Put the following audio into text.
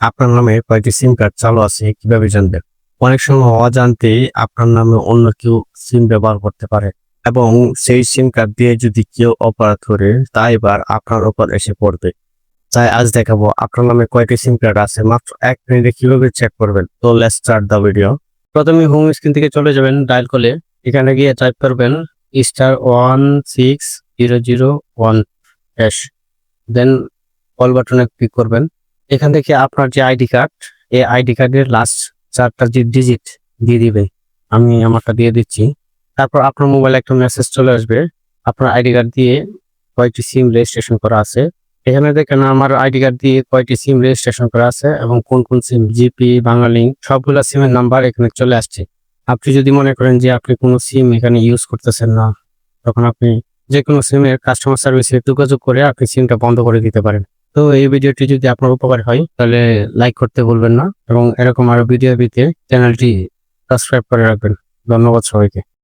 আপনার নামে কয়েকটি সিম কার্ড চালু আছে, কীভাবে জানবেন? অনেক সময় অজান্তে আপনার নামে অন্য কেউ সিম ব্যবহার করতে পারে এবং সেই সিম কার্ড দিয়ে যদি কেউ অপরাধ করে, তা এবার আপনার উপর এসে পড়বে। তাই আজ দেখাবো আপনার নামে কয়েকটি সিম কার্ড আছে, মাত্র এক মিনিটে কীভাবে চেক করবেন? তো লেটস স্টার্ট দ্য ভিডিও প্রথমে হোম স্ক্রিন থেকে চলে যাবেন ডায়াল করলে এখানে গিয়ে টাইপ করবেন star one six zero zero one hash then call বাটনে ক্লিক করবেন। এখান থেকে আপনার যে আইডি কার্ড, এই আইডি কার্ডের লাস্ট চারটা যে ডিজিট দিয়ে দিবে, আমি আমারটা দিয়ে দিচ্ছি। তারপর আপনার মোবাইলে একটা মেসেজ চলে আসবে, আপনার আইডি কার্ড দিয়ে কয়টি সিম রেজিস্ট্রেশন করা আছে। এখানে দেখেন আমার আইডি কার্ড দিয়ে কয়টি সিম রেজিস্ট্রেশন করা আছে এবং কোন কোন সিম জিপি, বাঙালি, সবগুলা সিমের নাম্বার এখানে চলে আসছে। আপনি যদি মনে করেন যে আপনি কোনো সিম এখানে ইউজ করতেছেন না, তখন আপনি যে কোনো সিমের কাস্টমার সার্ভিসে যোগাযোগ করে আপনি সিমটা বন্ধ করে দিতে পারেন। তো এই ভিডিওটি যদি আপনার উপকার হয়, তাহলে লাইক করতে ভুলবেন না এবং এরকম আরও ভিডিও পেতে চ্যানেলটি সাবস্ক্রাইব করে রাখবেন। ধন্যবাদ সবাইকে।